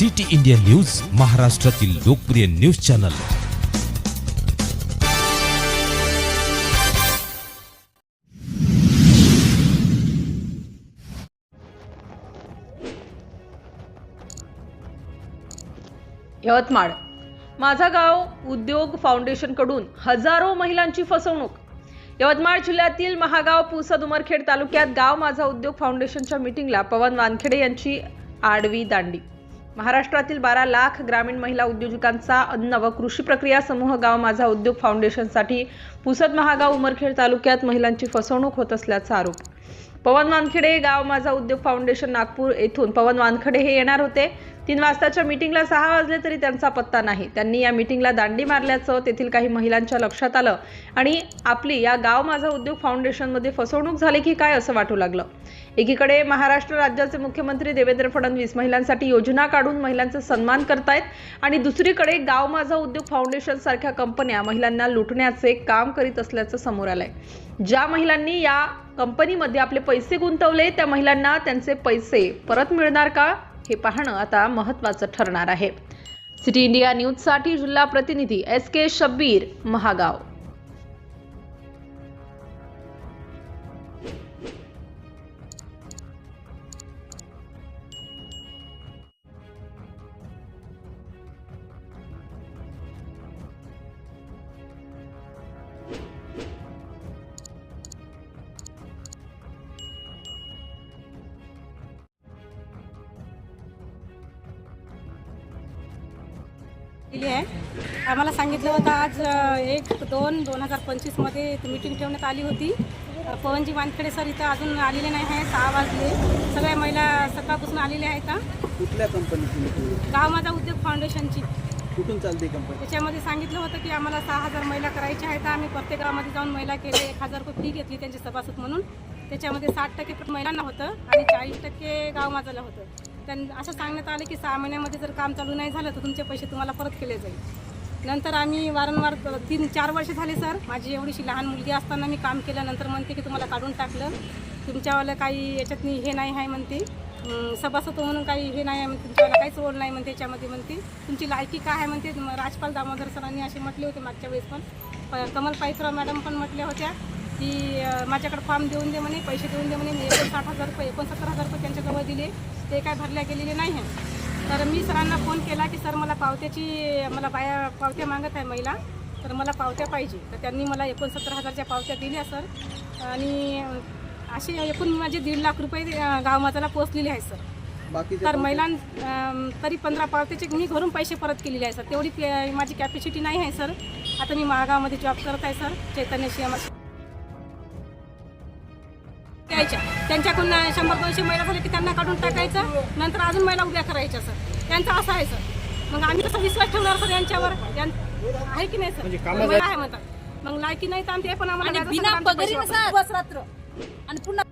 City India news महाराष्ट्रातील लोकप्रिय news channel. Yavatmal. माझा गाव उद्योग फाउंडेशनकडून हजारो महिलांची फसवणूक. यवतमाळ जिल्ह्यातील महागाव पुसद उमरखेड तालुक्यात गाव माझा उद्योग फाउंडेशनच्या मीटिंगला पवन वानखेडे यांची आडवी दांडी. महाराष्ट्रातील बारा लाख ग्रामीण महिला उद्योजकांचा अन्न व कृषी प्रक्रिया समूह गाव माझा उद्योग फाउंडेशनसाठी पुसद महागाव उमरखेड तालुक्यात महिलांची फसवणूक होत असल्याचा आरोप. पवन वानखेडे गाव माझा उद्योग फाउंडेशन नागपूर येथून पवन वानखेडे हे येणार होते. तीन वाजताच्या मीटिंगला सहा वाजले तरी त्यांचा पत्ता नाही. त्यांनी या मीटिंगला दांडी मारल्याचं तेथील काही महिलांच्या लक्षात आलं. आणि आपली या गाव माझा उद्योग फाउंडेशनमध्ये फसवणूक झाली की काय असं वाटू लागलं? एकीकडे महाराष्ट्र राज्याचे मुख्यमंत्री देवेंद्र फडणवीस महिलांसाठी योजना काढून महिलांचा सन्मान करतायत आणि दुसरीकडे गाव माझा उद्योग फाउंडेशन सारख्या कंपन्या महिलांना लुटण्याचे काम करीत असल्याचं समोर आलंय. ज्या महिलांनी या कंपनीमध्ये आपले पैसे गुंतवले त्या महिलांना त्यांचे पैसे परत मिळणार का? हे पाहणं आता महत्त्वाचं ठरणार आहे. सिटी इंडिया न्यूजसाठी जिल्हा प्रतिनिधी एस के शब्बीर महागाव. दिली आहे. आम्हाला सांगितलं होतं आज एक दोन दोन हजार पंचवीसमध्ये मीटिंग ठेवण्यात आली होती. पवनजी वानखेडे सर इथं अजून आलेले नाही आहे सहा वाजले. सगळ्या महिला सकाळपासून आलेल्या आहेत. कुठल्या कंपनीची गाव माझा उद्योग फाउंडेशनची कुठून चालते कंपनी त्याच्यामध्ये सांगितलं होतं की आम्हाला सहा हजार महिला करायच्या आहेत आम्ही प्रत्येक गावामध्ये जाऊन महिला केले एक हजार रुपये फी घेतली त्यांची सभासद म्हणून. त्याच्यामध्ये साठ टक्के महिलांना होतं आणि चाळीस टक्के गाव माझाला होतं. त्यांनी असं सांगण्यात आलं की सहा महिन्यामध्ये जर काम चालू नाही झालं तर तुमचे पैसे तुम्हाला परत केले जाईल. नंतर आम्ही वारंवार तीन चार वर्ष झाले सर माझी एवढीशी लहान मुलगी असताना मी काम केलं नंतर म्हणते की तुम्हाला काढून टाकलं. तुमच्यावाला काही याच्यात हे नाही आहे म्हणते. सभासद म्हणून काही हे नाही आहे म्हणते. तुमच्यावाला काहीच ओढ नाही म्हणते याच्यामध्ये म्हणते. तुमची लायकी काय आहे म्हणते? राजपाल दामोदर सरांनी असे म्हटले होते मागच्या वेळेस पण. प- कमल पाईकराव मॅडम पण म्हटल्या होत्या की माझ्याकडे फॉर्म देऊन दे म्हणे पैसे देऊन दे म्हणे. मी एकोणसाठ हजार रुपये एकोणसत्तर हजार रुपये त्यांच्याजवळ दिले. ते काय भरल्या गेलेले नाही आहे तर मी सरांना फोन केला की सर मला पावत्याची मला बाया पावत्या मागत आहे महिला तर मला पावत्या पाहिजे. तर त्यांनी मला एकोणसत्तर हजारच्या पावत्या दिल्या सर. आणि असे एकूण माझे दीड लाख रुपये अं, गाव माझ्याला पोचलेले आहे सर. बाकीचे तर महिलां तरी पंधरा पावत्याचे मी घरून पैसे परत केलेले आहे सर. तेवढी माझी कॅपॅसिटी नाही आहे सर. आता मी माळगावमध्ये जॉब करत आहे सर. चैतन्य द्यायच्या त्यांच्याकडून शंभर दोनशे महिला झाले की त्यांना काढून टाकायचं. नंतर अजून महिला उभ्या करायच्या सर त्यांचं असं आहे सर. मग आम्ही कसं विश्वास ठेवणार सर यांच्यावर. आहे की नाही सर? महिला आहे. म्हणतात. मग लायकी नाही तर आम्ही ते पण आम्हाला आणि पुन्हा